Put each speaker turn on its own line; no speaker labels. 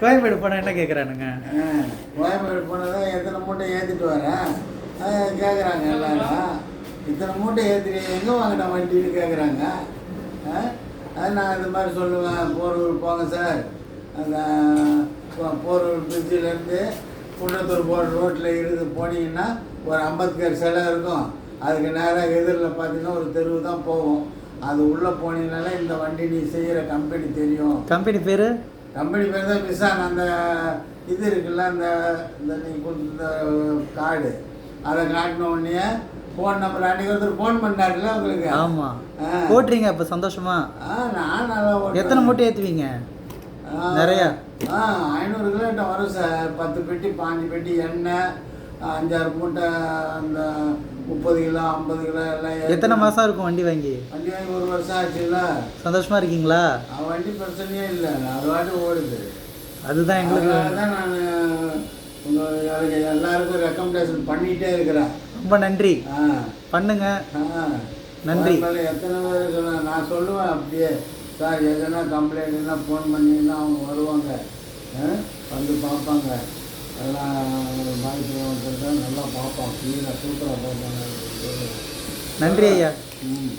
கோயம்பேடு போனால் என்ன கேட்குறானுங்க
ஆ, கோயம்பேடு போனதான் எத்தனை மூட்டை ஏற்றிட்டு வரேன் கேட்குறாங்க எல்லாரும். இத்தனை மூட்டை ஏற்றிட்டு எங்கே வாங்கின வண்டின்னு கேட்குறாங்க அது நான் இது மாதிரி சொல்லுவேன். போரூர் போங்க சார். அந்த போரூர் பிரிட்ஜிலேருந்து குன்றத்தூர் போகிற ரோட்டில் இருந்து போனீங்கன்னா ஒரு அம்பேத்கர் சிலை இருக்கும். அதுக்கு நேராக எதிரில் பார்த்தீங்கன்னா ஒரு தெருவு தான் போகும். அது உள்ளே போனீங்கனாலே இந்த வண்டி நீ செய்கிற கம்பெனி தெரியும்.
கம்பெனி பேர்?
கம்பெனி பேர் தான் விசான். அந்த இது இருக்குல்ல அந்த இந்த நீ கொடுத்த கார்டு. அதை காட்டின உடனே ஃபோன் நம்பர் அன்றைக்கி ஒருத்தர் ஃபோன் பண்ணாருல்ல உங்களுக்கு?
ஆமாம். ஓட்டுறீங்க அப்போ சந்தோஷமா.
ஆ நான் நல்லா.
எத்தனை மூட்டை ஏற்றுவீங்க நிறையா?
ஆ ஐநூறு கிலோமீட்டர் வரும் சார். பத்து பெட்டி பாஞ்சு பெட்டி எண்ணெய் அஞ்சாறு மூட்டை அந்த முப்பது கிலோ ஐம்பது கிலோ எல்லாம்
எத்தனை மாதம் இருக்கும் வண்டி வாங்கி?
வண்டி வாங்கி ஒரு வருஷம் ஆச்சுல்ல?
சந்தோஷமா இருக்கீங்களா?
அவன் வண்டி பிரச்சனையே இல்லை. அது வாட்டி ஓடுது.
அதுதான் எங்களுக்கு
தான் நான் உங்களுக்கு எல்லாருக்கும் ரெக்கமெண்டேஷன் பண்ணிகிட்டே இருக்கிறேன்.
ரொம்ப நன்றி.
ஆ.
பண்ணுங்க.
ஆ.
நன்றி.
எத்தனை பேர் சொல்ல நான் சொல்லுவேன் அப்படியே. சார் எதனா கம்ப்ளைண்ட்னா ஃபோன் பண்ணிங்கன்னா அவங்க வருவாங்க? வந்து பார்ப்பாங்க. எல்லாம் வாய்ப்பு வந்துட்டு நல்லா பார்ப்பான் க்ளீனாக சூப்பராக பார்ப்பாங்க
நன்றி ஐயா.
ம்.